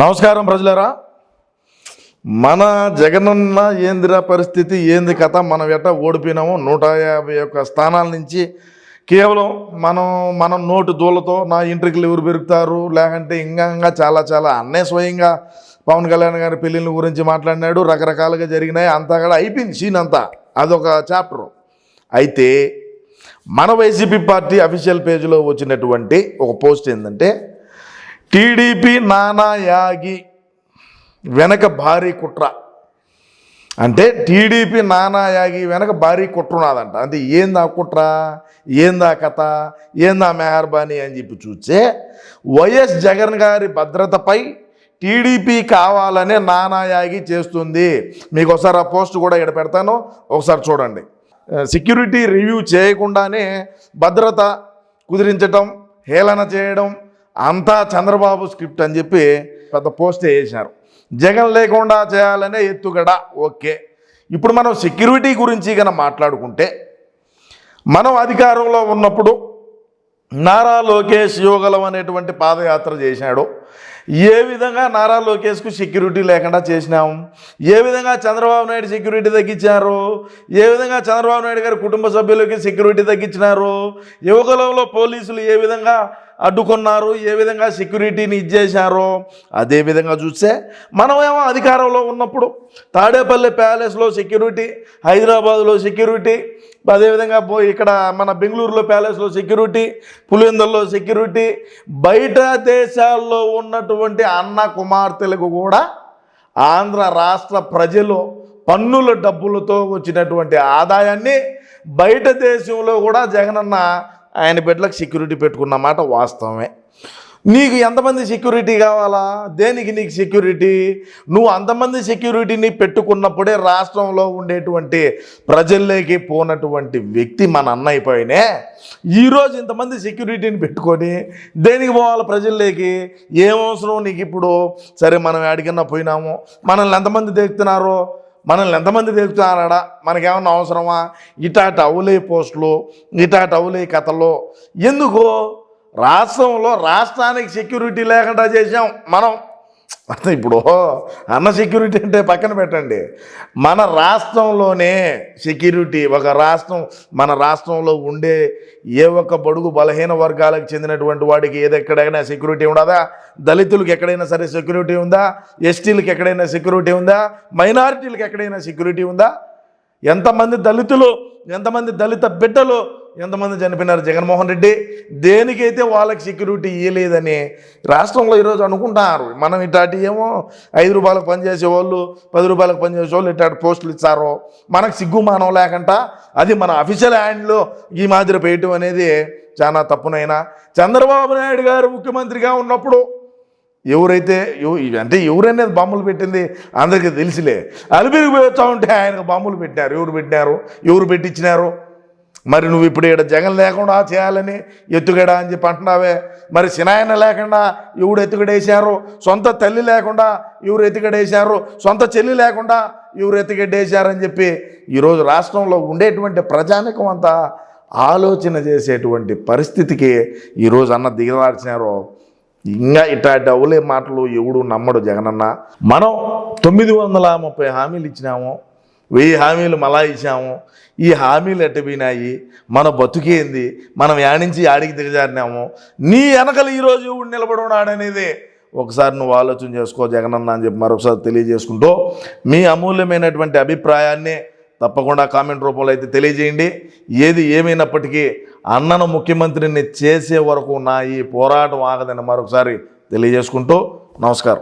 నమస్కారం ప్రజలారా. మన జగనన్న ఏందిరా పరిస్థితి ఏంది కథ మనం ఎట్ట ఓడిపోయినాము నూట యాభై ఒక్క స్థానాల నుంచి కేవలం మనం మనం నోటు దూలతో నా ఇంటికి ఎవరు పెరుగుతారు లేకంటే ఇంకా ఇంకా చాలా చాలా అన్నే స్వయంగా పవన్ కళ్యాణ్ గారి పెళ్ళిళ్ళ గురించి మాట్లాడినాడు రకరకాలుగా జరిగినాయి అంతా కూడా అయిపోయింది సీన్ అంతా. అదొక చాప్టర్ అయితే మన వైసీపీ పార్టీ అఫీషియల్ పేజీలో వచ్చినటువంటి ఒక పోస్ట్ ఏంటంటే టీడీపీ నానా యాగి వెనక భారీ కుట్ర. అంటే టీడీపీ నానా యాగి వెనక భారీ కుట్ర ఉన్నదంట. అంటే ఏందా కుట్ర? ఏందా కథ? ఏందా మెహర్బానీ అని చెప్పి చూస్తే వైఎస్ జగన్ గారి భద్రతపై టీడీపీ కావాలనే నానా యాగి చేస్తుంది. మీకు ఒకసారి ఆ పోస్ట్ కూడా ఇక్కడ పెడతాను. ఒకసారి చూడండి. సెక్యూరిటీ రివ్యూ చేయకుండానే భద్రత కుదిరించటం హేళన చేయడం అంతా చంద్రబాబు స్క్రిప్ట్ అని చెప్పి పెద్ద పోస్ట్ వేసారు జగన్ లేకుండా చేయాలనే ఎత్తుగడ ఓకే. ఇప్పుడు మనం సెక్యూరిటీ గురించి కనుక మాట్లాడుకుంటే మనం అధికారంలో ఉన్నప్పుడు నారా లోకేష్ యోగలం అనేటువంటి పాదయాత్ర చేశాడు. ఏ విధంగా నారా లోకేష్కు సెక్యూరిటీ లేకుండా చేసినాం? ఏ విధంగా చంద్రబాబు నాయుడు సెక్యూరిటీ తగ్గించారు? ఏ విధంగా చంద్రబాబు నాయుడు గారి కుటుంబ సభ్యులకి సెక్యూరిటీ తగ్గించినారు? యువకులంలో పోలీసులు ఏ విధంగా అడ్డుకున్నారు. ఏ విధంగా సెక్యూరిటీని ఇచ్చేశారో అదే విధంగా చూస్తే మనమేమో అధికారంలో ఉన్నప్పుడు తాడేపల్లి ప్యాలెస్లో సెక్యూరిటీ హైదరాబాద్లో సెక్యూరిటీ అదేవిధంగా పో ఇక్కడ మన బెంగళూరులో ప్యాలెస్లో సెక్యూరిటీ పులివెందుల్లో సెక్యూరిటీ బయట దేశాల్లో ఉన్నటువంటి అన్న కుమార్తెలకు కూడా ఆంధ్ర రాష్ట్ర ప్రజలు పన్నుల డబ్బులతో వచ్చినటువంటి ఆదాయాన్ని బయట దేశంలో కూడా జగనన్న ఆయన బిడ్డలకు సెక్యూరిటీ పెట్టుకున్న మాట వాస్తవమే. నీకు ఎంతమంది సెక్యూరిటీ కావాలా? దేనికి నీకు సెక్యూరిటీ నువ్వు అంతమంది సెక్యూరిటీని పెట్టుకున్నప్పుడే రాష్ట్రంలో ఉండేటువంటి ప్రజల్లోకి పోనటువంటి వ్యక్తి మన అన్న ఈరోజు ఇంతమంది సెక్యూరిటీని పెట్టుకొని దేనికి పోవాలి ప్రజల్లోకి? ఏం అవసరం నీకు ఇప్పుడు? సరే మనం ఎడికన్నా పోయినాము. మనల్ని ఎంతమంది దేకుతున్నారు? మనల్ని ఎంతమంది తెలుపుతున్నారా మనకేమన్నా అవసరమా? ఇటాటి అవులే పోస్టులు ఇటాటి అవులే కథలు. ఎందుకు రాష్ట్రంలో రాష్ట్రానికి సెక్యూరిటీ లేకుండా చేసాం మనం. ఇప్పుడు అన్న సెక్యూరిటీ అంటే పక్కన పెట్టండి. మన రాష్ట్రంలోనే సెక్యూరిటీ ఒక రాష్ట్రం మన రాష్ట్రంలో ఉండే ఏ ఒక్క బడుగు బలహీన వర్గాలకు చెందినటువంటి వాడికి ఏదెక్కడైనా సెక్యూరిటీ ఉండదా? దళితులకు ఎక్కడైనా సరే సెక్యూరిటీ ఉందా? ఎస్టీలకు ఎక్కడైనా సెక్యూరిటీ ఉందా? మైనారిటీలకు ఎక్కడైనా సెక్యూరిటీ ఉందా? ఎంతమంది దళితులు ఎంతమంది దళిత బిడ్డలు ఎంతమంది చనిపోయినారు? జగన్మోహన్ రెడ్డి. దేనికైతే వాళ్ళకి సెక్యూరిటీ ఇవ్వలేదని రాష్ట్రంలో ఈరోజు అనుకుంటున్నారు మనం ఇట్లాంటి ఏమో ఐదు రూపాయలకు పనిచేసే వాళ్ళు పది రూపాయలకు పనిచేసే వాళ్ళు ఇట్లాంటి పోస్టులు ఇచ్చారో మనకు సిగ్గుమానం లేకుండా అది మన అఫీషియల్ హ్యాండ్లో ఈ మాదిరి వేయటం అనేది చాలా తప్పునైనా చంద్రబాబు నాయుడు గారు ముఖ్యమంత్రిగా ఉన్నప్పుడు ఎవరైతే అంటే ఎవరనేది బాంబులు పెట్టింది అందరికీ తెలిసిలే. అలిపిరికి పోయి ఉంటే ఆయనకు బాంబులు పెట్టారు ఎవరు పెట్టారు ఎవరు పెట్టించినారు మరి నువ్వు ఇప్పుడు ఇక్కడ జగన్ లేకుండా చేయాలని ఎత్తుగడ అని చెప్పి అంటున్నావే. మరి సినాయన లేకుండా ఎవడు ఎత్తుగడేశారు. సొంత తల్లి లేకుండా ఎవరు ఎత్తుగడేశారు. సొంత చెల్లి లేకుండా ఎవరు ఎత్తుగడ్డేశారని చెప్పి ఈరోజు రాష్ట్రంలో ఉండేటువంటి ప్రజానికం అంతా ఆలోచన చేసేటువంటి పరిస్థితికి ఈరోజు అన్న దిగదార్చినారు. ఇంకా ఇట్లాంటి అవులే మాటలు ఎవడు నమ్మడు జగనన్న. మనం తొమ్మిది వందల ముప్పై హామీలు ఇచ్చినాము. వెయ్యి హామీలు మళ్ళా ఇచ్చాము. ఈ హామీలు ఎట్టబోయినాయి మన బతుకేంది మనం యాడించి యాడికి దిగజారినాము? నీ వెనకలు ఈరోజు ఎవడు నిలబడి ఉన్నాడనేది ఒకసారి నువ్వు ఆలోచన చేసుకో జగనన్న అని చెప్పి మరొకసారి తెలియజేసుకుంటూ మీ అమూల్యమైనటువంటి అభిప్రాయాన్ని తప్పకుండా కామెంట్ రూపంలో అయితే తెలియజేయండి. ఏది ఏమైనప్పటికీ అన్నను ముఖ్యమంత్రిని చేసే వరకు నా ఈ పోరాటం ఆగదని మరొకసారి తెలియజేసుకుంటూ నమస్కారం.